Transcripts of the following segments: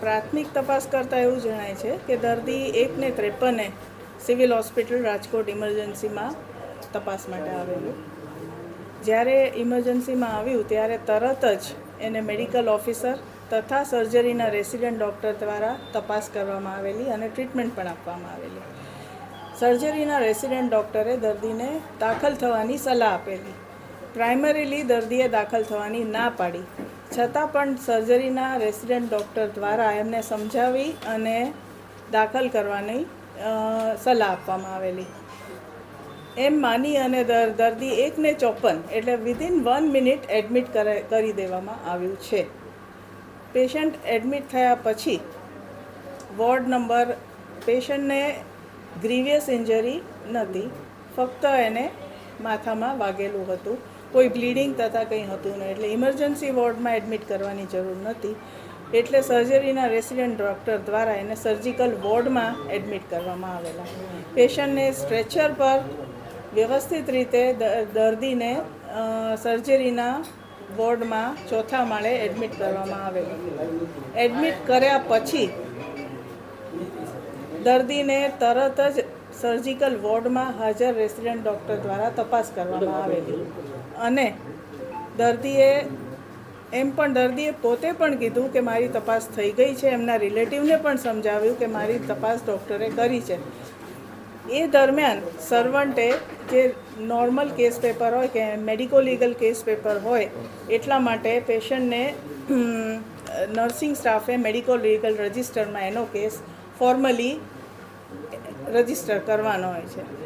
પ્રાથમિક તપાસ કરતાં એવું જણાય છે કે દર્દી એકને ત્રેપને સિવિલ હોસ્પિટલ રાજકોટ ઇમરજન્સીમાં તપાસ માટે આવેલું. જ્યારે ઇમરજન્સીમાં આવ્યું, ત્યારે તરત જ એને મેડિકલ ઓફિસર તથા સર્જરીના રેસિડેન્ટ ડૉક્ટર દ્વારા તપાસ કરવામાં આવેલી અને ટ્રીટમેન્ટ પણ આપવામાં આવેલી. સર્જરીના રેસિડેન્ટ ડૉક્ટરે દર્દીને દાખલ થવાની સલાહ આપેલી. પ્રાઇમરીલી દર્દીએ દાખલ થવાની ના પાડી. છતાં પણ સર્જરીના રેસિડેન્ટ ડૉક્ટર દ્વારા એમને સમજાવી અને દાખલ કરવાની સલાહ આપવામાં આવેલી. એમ માની અને દર, દર્દી એકને ચોપન એટલે વિધિન વન મિનિટ એડમિટ કરે, કરી દેવામાં આવ્યું છે. પેશન્ટ એડમિટ થયા પછી વોર્ડ નંબર પેશન્ટને ગ્રીવિયસ ઇન્જરી નથી, ફક્ત એને માથામાં વાગેલું હતું. કોઈ બ્લીડિંગ તથા કંઈ હતું નહીં એટલે ઇમરજન્સી વોર્ડમાં એડમિટ કરવાની જરૂર નથી એટલે સર્જરીના રેસિડેન્ટ ડૉક્ટર દ્વારા એને સર્જિકલ વોર્ડમાં એડમિટ કરવામાં આવેલા. પેશન્ટને સ્ટ્રેચર પર વ્યવસ્થિત રીતે દર્દીને સર્જરીના વોર્ડમાં ચોથા માળે એડમિટ કરવામાં આવેલું. એડમિટ કર્યા પછી દર્દીને તરત જ સર્જિકલ વોર્ડમાં હાજર રેસિડેન્ટ ડૉક્ટર દ્વારા તપાસ કરવામાં આવેલી. અને દર્દીએ એમ પણ દર્દીએ પોતે પણ કીધું કે મારી તપાસ થઈ ગઈ છે. એમના રિલેટિવને પણ સમજાવ્યું કે મારી તપાસ ડૉક્ટરે કરી છે. એ દરમિયાન સર્વન્ટે જે નોર્મલ કેસ પેપર હોય કે મેડિકો લીગલ કેસ પેપર હોય, એટલા માટે પેશન્ટને નર્સિંગ સ્ટાફે મેડિકો લીગલ રજિસ્ટરમાં એનો કેસ ફોર્મલી રજિસ્ટર કરવાનો હોય છે.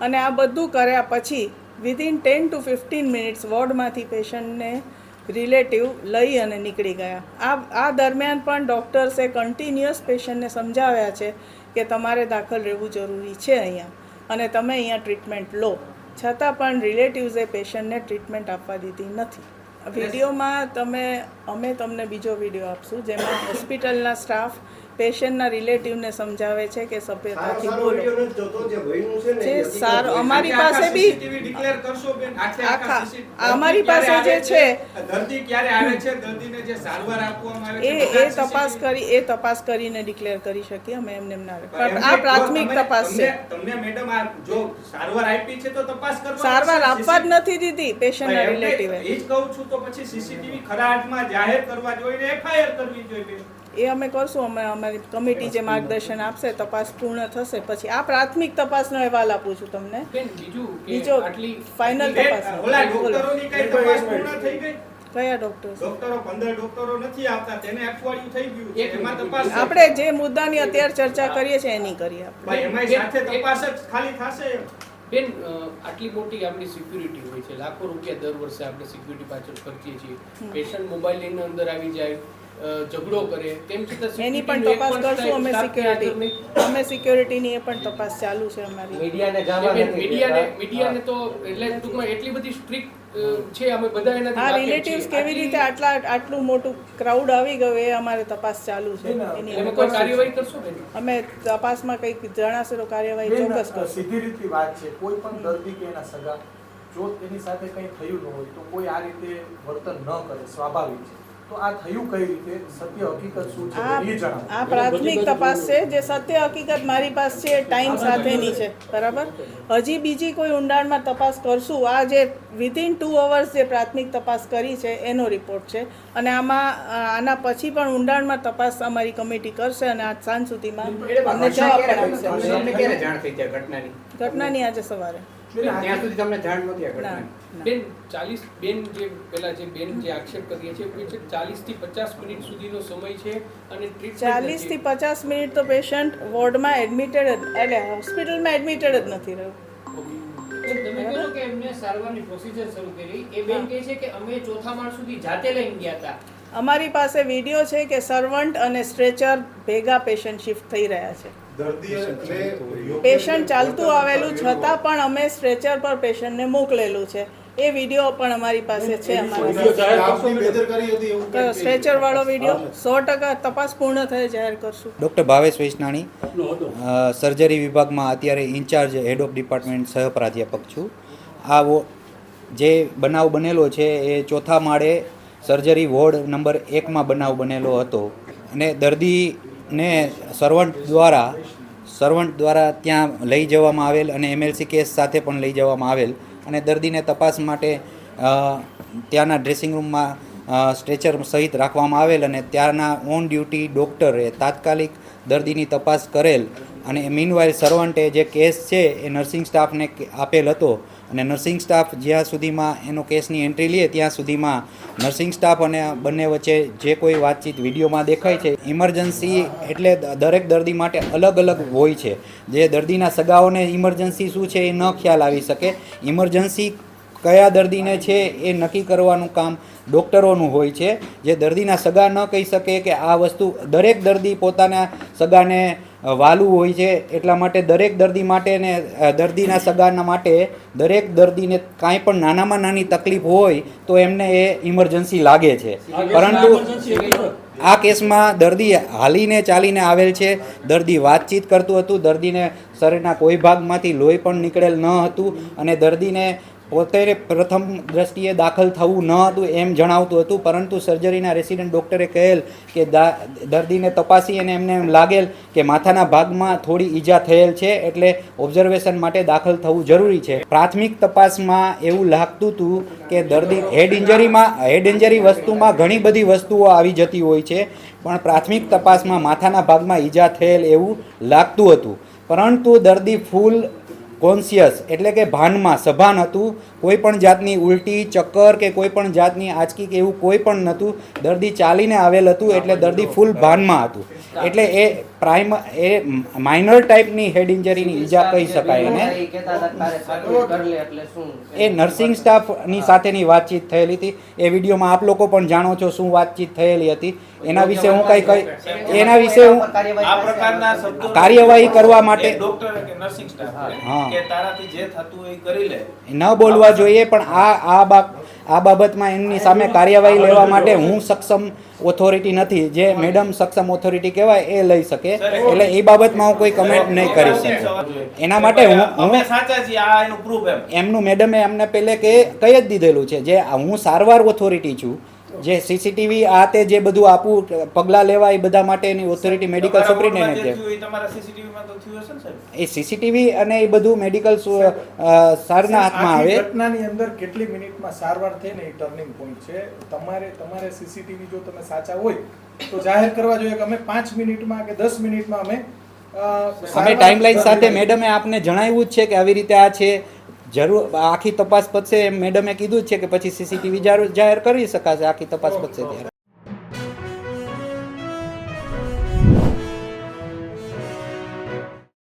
અને આ બધું કર્યા પછી within ten to fifteen minutes વોર્ડમાંથી પેશન્ટને રિલેટિવ લઈ અને નીકળી ગયા. આ આ દરમિયાન પણ ડૉક્ટર્સે કન્ટિન્યુઅસ પેશન્ટને સમજાવ્યા છે કે તમારે દાખલ રહેવું જરૂરી છે અહીંયા અને તમે અહીંયા ટ્રીટમેન્ટ લો. છતાં પણ રિલેટિવ્સે પેશન્ટને ટ્રીટમેન્ટ આપવા દીધી નથી. વિડીયોમાં તમે અમે તમને બીજો વીડિયો આપશું જેમાં હોસ્પિટલના સ્ટાફ પેશન્ટના રિલેટિવને સમજાવે છે કે સભ્યતાથી બોલો. જે સારું અમારી પાસે બી કરશો આખા- અમારી પાસે જે છે, દર્દી ક્યારે આવે છે દર્દીને જે સારવાર આપવામાં આવે એ એ તપાસ કરી એ તપાસ કરીને ડિક્લેર કરી શકીએ અમે એમને એમ ના પણ આ પ્રાથમિક તપાસ છે. તમને- મેડમ આ જો સારવાર આપી છે તો તપાસ કરવા સારવાર આપવા જ નથી દીધી પેશન્ટના રિલેટિવે એ. જ કહું છું તો પછી સીસીટીવી ખરા અર્થમાં જાહેર કરવા જોઈએ એફઆઈઆર કરવી જોઈએ. એ અમે કરશું અમે અમારી કમિટી જે માર્ગદર્શન આપશે તપાસ પૂર્ણ થશે. પછી આ પ્રાથમિક તપાસનો અહેવાલ આપું છું તમને. બીજું ફાઇનલ તપાસ. ઓલા ડોક્ટરોની કઈ તપાસ પૂર્ણ થઈ ગઈ? કયા ડોક્ટર? ડોક્ટરો પંદર ડોક્ટરો નથી આવતા તેને અઠવાડિયું થઈ ગયું એમાં તપાસ આપણે જે મુદ્દાની અત્યારે ચર્ચા કરીએ છીએ એની કરીએ આપણે. ભાઈ સાથે તપાસ જ ખાલી થશે? બેન આટલી મોટી આપણી સિક્યુરિટી હોય છે. લાખો રૂપિયા દર વર્ષે આપણે સિક્યુરિટી પાછળ ખર્ચીએ છીએ. પેશન્ટ મોબાઈલ લઈને અંદર આવી જાય. ઝઘડો કરે તેમ છતાં એની પણ તપાસ કરશું અમે સિક્યોરિટી અમે સિક્યોરિટીની એ પણ તપાસ ચાલુ છે અમારી. મીડિયાને મીડિયાને મીડિયાને તો એટલે ટૂંકમાં એટલી બધી સ્ટ્રિક્ટ છે અમે બધા એના હા રિલેટિવ્સ કેવી રીતે આટલા આટલું મોટું ક્રાઉડ આવી ગયું એ અમારે તપાસ ચાલુ છે. એની અમે કોઈ કાર્યવાહી કરશો બેન? અમે તપાસમાં કંઈક જણાશે તો કાર્યવાહી ચોક્કસ કરશું. સીધી રીતે વાત છે. કોઈ પણ દર્દી કે એના સગા જો તેની સાથે કંઈ થયું ન હોય તો કોઈ આ રીતે વર્તન ન કરે સ્વાભાવિક છે. તો આ થયું કઈ રીતે? સત્ય હકીકત શું છે? આ એ જણાવો. આ પ્રાથમિક તપાસ છે જે સત્ય હકીકત મારી પાસે છે ટાઈમ સાથેની છે. બરાબર? હજી બીજી કોઈ ઊંડાણમાં તપાસ કરશું. આ જે વિધિન ટુ અવર્સ જે પ્રાથમિક તપાસ કરી છે એનો રિપોર્ટ છે. અને આમાં આના પછી પણ ઊંડાણમાં તપાસ અમારી કમિટી કરશે અને આજ સાંજ સુધીમાં અમને જવાબ ઘટનાની આજે સવારે. ત્યાં સુધી તમને જાણ નહોતી આ ના ઘટનાની. ના. બેન ચાલીસ બેન જે પેલા જે બેન જે આક્ષેપ કરીએ ચાલીસથી પચાસ મિનિટ સુધીનો સમય છે અને ચાલીસથી પચાસ મિનિટ તો પેશન્ટ વોર્ડમાં એડમિટેડ જ એટલે હોસ્પિટલમાં એડમિટેડ જ નથી રહ્યું. તમે કહો કે એમને સારવારની પ્રોસિજર શરૂ કરી. એ બેન કહે છે કે અમે ચોથા માળ સુધી જાતે લઈને ગયા હતા. અમારી પાસે વીડિયો છે કે સર્વન્ટ અને સ્ટ્રેચર ભેગા પેશન્ટ શિફ્ટ થઈ રહ્યા છે. પેશન્ટ ચાલતું આવેલું છતાં પણ અમે સ્ટ્રેચર પર પેશન્ટને મોકલેલું છે. એ વીડિયો પણ અમારી પાસે છે સ્ટ્રેચર વાળો વીડિયો સો ટકા તપાસ પૂર્ણ થઈ જાહેર કરશું. ડૉક્ટર ભાવેશ વૈષ્ણાણી સર્જરી વિભાગમાં અત્યારે ઇન્ચાર્જ હેડ ઓફ ડિપાર્ટમેન્ટ સહ પ્રાધ્યાપક છું. આ વો- જે બનાવ બનેલો છે એ ચોથા માળે સર્જરી વોર્ડ નંબર એકમાં બનાવ બનેલો હતો. અને દર્દીને સર્વન્ટ દ્વારા સર્વન્ટ દ્વારા ત્યાં લઈ જવામાં આવેલ અને એમએલસી કેસ સાથે પણ લઈ જવામાં આવેલ. અને દર્દીને તપાસ માટે ત્યાંના ડ્રેસિંગ રૂમમાં સ્ટ્રેચર સહિત રાખવામાં આવેલ અને ત્યાંના ઓન ડ્યુટી ડૉક્ટરે તાત્કાલિક દર્દીની તપાસ કરેલ. અને મીનવાઇલ સર્વન્ટે જે કેસ છે, એ નર્સિંગ સ્ટાફને આપેલ હતો. અને નર્સિંગ સ્ટાફ જ્યાં સુધીમાં એનો કેસની એન્ટ્રી લે ત્યાં સુધીમાં નર્સિંગ સ્ટાફ અને બંને વચ્ચે જે કોઈ વાતચીત વિડીયોમાં દેખાય છે ઇમરજન્સી એટલે દરેક દર્દી માટે અલગ અલગ હોય છે. જે દર્દીના સગાઓને ઇમરજન્સી શું છે એ ન ખ્યાલ આવી શકે. ઇમરજન્સી કયા દર્દીને છે એ નક્કી કરવાનું કામ ડૉક્ટરોનું હોય છે. જે દર્દીના સગા ન કહી શકે કે આ વસ્તુ દરેક દર્દી પોતાના સગાને વાલું હોય છે એટલા માટે દરેક દર્દી માટે ને દર્દીના સગાના માટે દરેક દર્દીને કાંઈ પણ નાનામાં નાની તકલીફ હોય તો એમને એ ઇમરજન્સી લાગે છે. પરંતુ આ કેસમાં દર્દી હાલીને ચાલીને આવેલ છે. દર્દી વાતચીત કરતું હતું. દર્દીને શરીરના કોઈ ભાગમાંથી લોહી પણ નીકળેલ ન હતું અને દર્દીને પોતે પ્રથમ દ્રષ્ટિએ દાખલ થવું ન હતું એમ જણાવતું હતું, પરંતુ સર્જરીના રેસિડેન્ટ ડૉક્ટરે કહેલ કે દર્દીને તપાસી અને એમને એમ લાગેલ કે માથાના ભાગમાં થોડી ઈજા થયેલ છે એટલે ઓબ્ઝર્વેશન માટે દાખલ થવું જરૂરી છે. પ્રાથમિક તપાસમાં એવું લાગતું હતું કે દર્દી હેડ ઇન્જરીમાં હેડ ઇન્જરી વસ્તુમાં ઘણી બધી વસ્તુઓ આવી જતી હોય છે, પણ પ્રાથમિક તપાસમાં માથાના ભાગમાં ઈજા થયેલ એવું લાગતું હતું. પરંતુ દર્દી ફૂલ કોન્શિયસ એટલે કે ભાનમાં, સભાન હતું, કોઈ પણ જાતની ઉલટી, ચક્કર કે કોઈ પણ જાતની આંચકી કે એવું કોઈ પણ નહોતું, દર્દી ચાલીને આવેલ હતું, એટલે દર્દી ફૂલ ભાનમાં હતું. એટલે એ પ્રાઇમ એ માઇનર ટાઈપની હેડ ઇન્જરીની ઈજા કહી શકાય એને એ નર્સિંગ સ્ટાફની સાથેની વાતચીત થયેલી હતી. એ વિડીયોમાં આપ લોકો પણ જાણો છો શું વાતચીત થયેલી હતી. એના વિશે હું કંઈ કહી એના વિશે હું આ પ્રકારના શબ્દો કાર્યવાહી કરવા માટે એક ડોક્ટર કે નર્સિંગ સ્ટાફ હા. કે તારાથી જે થતું હોય એ કરી લે. ન બોલવા જોઈએ પણ આ આ આ બાબતમાં એમની સામે કાર્યવાહી લેવા માટે હું સક્ષમ ઓથોરિટી નથી. જે મેડમ સક્ષમ ઓથોરિટી કહેવાય એ લઈ શકે. એટલે એ બાબતમાં હું કોઈ કમેન્ટ નહીં કરી શકું. એના માટે હું એમનું મેડમે એમને પહેલે કે કહી જ દીધેલું છે જે હું સારવાર ઓથોરિટી છું. જે સીસીટીવી આ તે જે બધું આપવું પગલાં લેવા એ બધા માટે એની ઓથોરિટી મેડિકલ સુપ્રિન્ટેન્ડન્ટ છે. એ સીસીટીવી અને એ બધું મેડિકલ સારના હાથમાં આવે. ઘટનાની અંદર કેટલી મિનિટમાં સારવાર થઈ ને એ ટર્નિંગ પોઈન્ટ છે. તમારે તમારે સીસીટીવી જો તમે સાચા હોય તો જાહેર કરવા જોઈએ કે અમે પાંચ મિનિટમાં કે દસ મિનિટમાં અમે અમે ટાઈમલાઈન સાથે મેડમે આપને જણાવ્યું જ છે કે આવી રીતે આ છે. જરૂર, આખી તપાસ પતશે મેડમે કીધું છે કે પછી સીસીટીવી જાહેર કરી શકાશે આખી તપાસ પતશે ત્યારે.